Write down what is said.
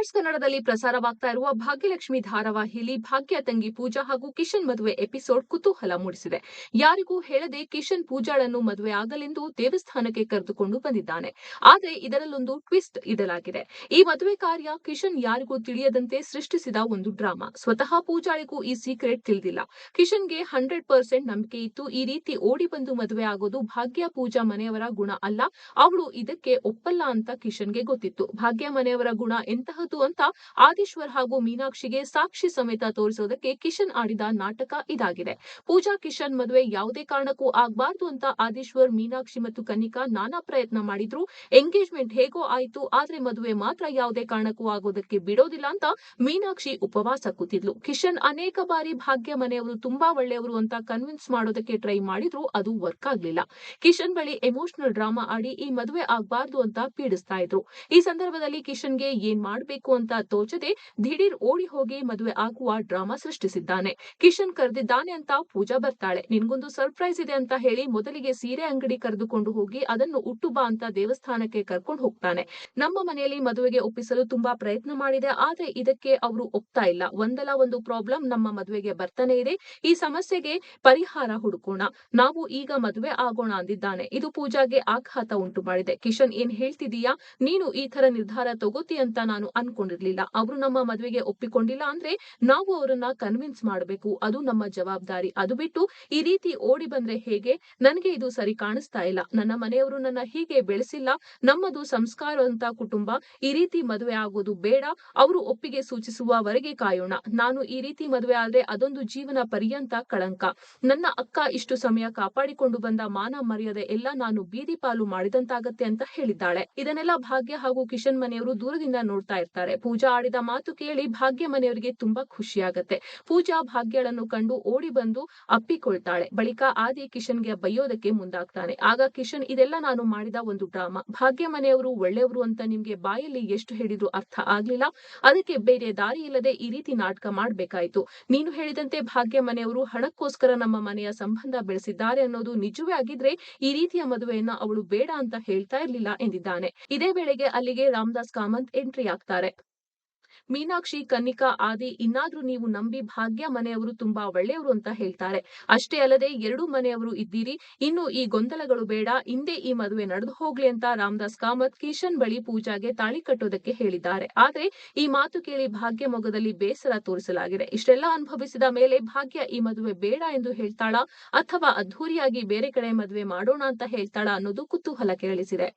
Flowers ಕನ್ನಡದಲ್ಲಿ ಪ್ರಸಾರವಾಗ್ತಾ ಇರುವ ಭಾಗ್ಯಲಕ್ಷ್ಮಿ ಧಾರಾವಾಹಿಯಲ್ಲಿ ಭಾಗ್ಯ ತಂಗಿ ಪೂಜಾ ಹಾಗೂ ಕಿಶನ್ ಮದುವೆ ಎಪಿಸೋಡ್ ಕುತೂಹಲ ಮೂಡಿಸಿದೆ. ಯಾರಿಗೂ ಹೇಳದೆ ಕಿಶನ್ ಪೂಜಾಳನ್ನು ಮದುವೆ ಆಗಲೆಂದು ದೇವಸ್ಥಾನಕ್ಕೆ ಕರೆದುಕೊಂಡು ಬಂದಿದ್ದಾನೆ. ಆದರೆ ಇದರಲ್ಲೊಂದು ಟ್ವಿಸ್ಟ್ ಇಡಲಾಗಿದೆ. ಈ ಮದುವೆ ಕಾರ್ಯ ಕಿಶನ್ ಯಾರಿಗೂ ತಿಳಿಯದಂತೆ ಸೃಷ್ಟಿಸಿದ ಒಂದು ಡ್ರಾಮಾ. ಸ್ವತಃ ಪೂಜಾಳಿಗೂ ಈ ಸೀಕ್ರೆಟ್ ತಿಳಿದಿಲ್ಲ. ಕಿಶನ್ಗೆ ಹಂಡ್ರೆಡ್ ಪರ್ಸೆಂಟ್ ನಂಬಿಕೆ ಇತ್ತು. ಈ ರೀತಿ ಓಡಿ ಬಂದು ಮದುವೆ ಆಗೋದು ಭಾಗ್ಯ ಪೂಜಾ ಮನೆಯವರ ಗುಣ ಅಲ್ಲ. ಅವಳು ಇದಕ್ಕೆ ಒಪ್ಪಲ್ಲ ಅಂತ ಕಿಶನ್ಗೆ ಗೊತ್ತಿತ್ತು. ಭಾಗ್ಯ ಮನೆಯವರ ಗುಣ ಎಂತಹದ್ದು ಅಂತ ಆದೀಶ್ವರ್ ಹಾಗೂ ಮೀನಾಕ್ಷಿಗೆ ಸಾಕ್ಷಿ ಸಮೇತ ತೋರಿಸೋದಕ್ಕೆ ಕಿಶನ್ ಆಡಿದ ನಾಟಕ ಇದಾಗಿದೆ. ಪೂಜಾ ಕಿಶನ್ ಮದುವೆ ಯಾವುದೇ ಕಾರಣಕ್ಕೂ ಆಗ್ಬಾರ್ದು ಅಂತ ಆದೀಶ್ವರ್, ಮೀನಾಕ್ಷಿ ಮತ್ತು ಕನಿಕಾ ನಾನಾ ಪ್ರಯತ್ನ ಮಾಡಿದ್ರು. ಎಂಗೇಜ್ಮೆಂಟ್ ಹೇಗೋ ಆಯ್ತು, ಆದ್ರೆ ಮದುವೆ ಮಾತ್ರ ಯಾವುದೇ ಕಾರಣಕ್ಕೂ ಆಗೋದಕ್ಕೆ ಬಿಡೋದಿಲ್ಲ ಅಂತ ಮೀನಾಕ್ಷಿ ಉಪವಾಸ ಕೂತಿದ್ಲು. ಕಿಶನ್ ಅನೇಕ ಬಾರಿ ಭಾಗ್ಯ ಮನೆಯವರು ತುಂಬಾ ಒಳ್ಳೆಯವರು ಅಂತ ಕನ್ವಿನ್ಸ್ ಮಾಡೋದಕ್ಕೆ ಟ್ರೈ ಮಾಡಿದ್ರು, ಅದು ವರ್ಕ್ ಆಗ್ಲಿಲ್ಲ. ಕಿಶನ್ ಬಳಿ ಎಮೋಷನಲ್ ಡ್ರಾಮಾ ಆಡಿ ಈ ಮದುವೆ ಆಗ್ಬಾರ್ದು ಅಂತ ಪೀಡಿಸ್ತಾ ಇದ್ರು. ಈ ಸಂದರ್ಭದಲ್ಲಿ ಕಿಶನ್ಗೆ ಏನ್ ಮಾಡ್ಬೇಕು? ಅಂತ ತೋಚದೆ ದಿಢೀರ್ ಓಡಿ ಹೋಗಿ ಮದುವೆ ಆಗುವ ಡ್ರಾಮಾ ಸೃಷ್ಟಿಸಿದ್ದಾನೆ. ಕಿಶನ್ ಕರೆದಿದ್ದಾನೆ ಅಂತ ಪೂಜಾ ಬರ್ತಾಳೆ. ನಿನ್ಗೊಂದು ಸರ್ಪ್ರೈಸ್ ಇದೆ ಅಂತ ಹೇಳಿ ಮೊದಲಿಗೆ ಸೀರೆ ಅಂಗಡಿ ಕರೆದುಕೊಂಡು ಹೋಗಿ ಅದನ್ನು ಉಟ್ಟು ಬಾ ಅಂತ ದೇವಸ್ಥಾನಕ್ಕೆ ಕರ್ಕೊಂಡು ಹೋಗ್ತಾನೆ. ನಮ್ಮ ಮನೆಯಲ್ಲಿ ಮದುವೆಗೆ ಒಪ್ಪಿಸಲು ತುಂಬಾ ಪ್ರಯತ್ನ ಮಾಡಿದೆ, ಆದ್ರೆ ಇದಕ್ಕೆ ಅವರು ಒಪ್ತಾ ಇಲ್ಲ. ಒಂದಲ್ಲ ಒಂದು ಪ್ರಾಬ್ಲಮ್ ನಮ್ಮ ಮದುವೆಗೆ ಬರ್ತಾನೆ ಇದೆ. ಈ ಸಮಸ್ಯೆಗೆ ಪರಿಹಾರ ಹುಡುಕೋಣ. ನಾವು ಈಗ ಮದುವೆ ಆಗೋಣ ಅಂದಿದ್ದಾನೆ. ಇದು ಪೂಜಾಗೆ ಆಘಾತ ಉಂಟು ಮಾಡಿದೆ ಕಿಶನ್ ಏನ್ ಹೇಳ್ತಿದೀಯಾ ನೀನು ಈ ತರ ನಿರ್ಧಾರ ತಗೋತಿ ಅಂತ ನಾನು ಅನ್ಕೊಂಡಿರ್ಲಿಲ್ಲ ಅವರು ನಮ್ಮ ಮದುವೆಗೆ ಒಪ್ಪಿಕೊಂಡಿಲ್ಲ ಅಂದ್ರೆ ನಾವು ಅವರನ್ನ ಕನ್ವಿನ್ಸ್ ಮಾಡಬೇಕು. ಅದು ನಮ್ಮ ಜವಾಬ್ದಾರಿ. ಅದು ಬಿಟ್ಟು ಈ ರೀತಿ ಓಡಿ ಬಂದ್ರೆ ಹೇಗೆ? ನನಗೆ ಇದು ಸರಿ ಕಾಣಿಸ್ತಾ ಇಲ್ಲ. ನನ್ನ ಮನೆಯವರು ನನ್ನ ಹೀಗೆ ಬೆಳೆಸಿಲ್ಲ. ನಮ್ಮದು ಸಂಸ್ಕಾರವಂತ ಕುಟುಂಬ ಈ ರೀತಿ ಮದುವೆ ಆಗೋದು ಬೇಡ. ಅವರು ಒಪ್ಪಿಗೆ ಸೂಚಿಸುವವರೆಗೆ ಕಾಯೋಣ. ನಾನು ಈ ರೀತಿ ಮದುವೆ ಆದ್ರೆ ಅದೊಂದು ಜೀವನ ಪರ್ಯಂತ ಕಳಂಕ. ನನ್ನ ಅಕ್ಕ ಇಷ್ಟು ಸಮಯ ಕಾಪಾಡಿಕೊಂಡು ಬಂದ ಮಾನ ಮರ್ಯಾದೆ ಎಲ್ಲ ನಾನು ಬೀದಿ ಪಾಲು ಮಾಡಿದಂತಾಗತ್ತೆ ಅಂತ ಹೇಳಿದ್ದಾಳೆ. ಇದನ್ನೆಲ್ಲ ಭಾಗ್ಯ ಹಾಗೂ ಕಿಶನ್ ಮನೆಯವರು ದೂರದಿಂದ ನೋಡ್ತಾ ಇರ್ತಾರೆ. ಪೂಜಾ ಆಡಿದ ಮಾತು ಕೇಳಿ ಭಾಗ್ಯ ಮನೆಯವರಿಗೆ ತುಂಬಾ ಖುಷಿಯಾಗತ್ತೆ. ಪೂಜಾ ಭಾಗ್ಯಳನ್ನು ಕಂಡು ಓಡಿ ಬಂದು ಅಪ್ಪಿಕೊಳ್ತಾಳೆ. ಬಳಿಕ ಆದಿ ಕಿಶನ್ಗೆ ಬೈಯೋದಕ್ಕೆ ಮುಂದಾಗ್ತಾನೆ. ಆಗ ಕಿಶನ್, ಇದೆಲ್ಲ ನಾನು ಮಾಡಿದ ಒಂದು ಡ್ರಾಮಾ. ಭಾಗ್ಯ ಮನೆಯವರು ಒಳ್ಳೆಯವರು ಅಂತ ನಿಮ್ಗೆ ಬಾಯಲ್ಲಿ ಎಷ್ಟು ಹೇಳಿದ್ರು ಅರ್ಥ ಆಗ್ಲಿಲ್ಲ. ಅದಕ್ಕೆ ಬೇರೆ ದಾರಿ ಇಲ್ಲದೆ ಈ ರೀತಿ ನಾಟಕ ಮಾಡ್ಬೇಕಾಯ್ತು. ನೀನು ಹೇಳಿದಂತೆ ಭಾಗ್ಯ ಮನೆಯವರು ಹಣಕ್ಕೋಸ್ಕರ ನಮ್ಮ ಮನೆಯ ಸಂಬಂಧ ಬೆಳೆಸಿದ್ದಾರೆ ಅನ್ನೋದು ನಿಜವೇ ಆಗಿದ್ರೆ ಈ ರೀತಿಯ ಮದುವೆಯನ್ನ ಅವಳು ಬೇಡ ಅಂತ ಹೇಳ್ತಾ ಇರ್ಲಿಲ್ಲ ಎಂದಿದ್ದಾನೆ. ಇದೇ ವೇಳೆಗೆ ಅಲ್ಲಿಗೆ ರಾಮದಾಸ್ ಕಾಮಂತ್ ಎಂಟ್ರಿ ಆಗ್ತಾರೆ. ಮೀನಾಕ್ಷಿ, ಕನ್ನಿಕಾ ಆದಿ ಇನ್ನಾದ್ರೂ ನೀವು ನಂಬಿ ಭಾಗ್ಯ ಮನೆಯವರು ತುಂಬಾ ಒಳ್ಳೆಯವರು ಅಂತ ಹೇಳ್ತಾರೆ. ಅಷ್ಟೇ ಅಲ್ಲದೆ ಎರಡೂ ಮನೆಯವರು ಇದ್ದೀರಿ. ಇನ್ನು ಈ ಗೊಂದಲಗಳು ಬೇಡ. ಹಿಂದೆ ಈ ಮದುವೆ ನಡೆದು ಹೋಗ್ಲಿ ಅಂತ ರಾಮದಾಸ್ ಕಾಮತ್ ಕಿಶನ್ ಬಳಿ ಪೂಜಾಗೆ ತಾಳಿ ಕಟ್ಟೋದಕ್ಕೆ ಹೇಳಿದ್ದಾರೆ. ಆದ್ರೆ ಈ ಮಾತು ಕೇಳಿ ಭಾಗ್ಯ ಮೊಗದಲ್ಲಿ ಬೇಸರ ತೋರಿಸಲಾಗಿದೆ. ಇಷ್ಟೆಲ್ಲ ಅನುಭವಿಸಿದ ಮೇಲೆ ಭಾಗ್ಯ ಈ ಮದುವೆ ಬೇಡ ಎಂದು ಹೇಳ್ತಾಳಾ ಅಥವಾ ಅದ್ಧೂರಿಯಾಗಿ ಬೇರೆ ಕಡೆ ಮದುವೆ ಮಾಡೋಣ ಅಂತ ಹೇಳ್ತಾಳಾ ಅನ್ನೋದು ಕುತೂಹಲ ಕೆರಳಿಸಿದೆ.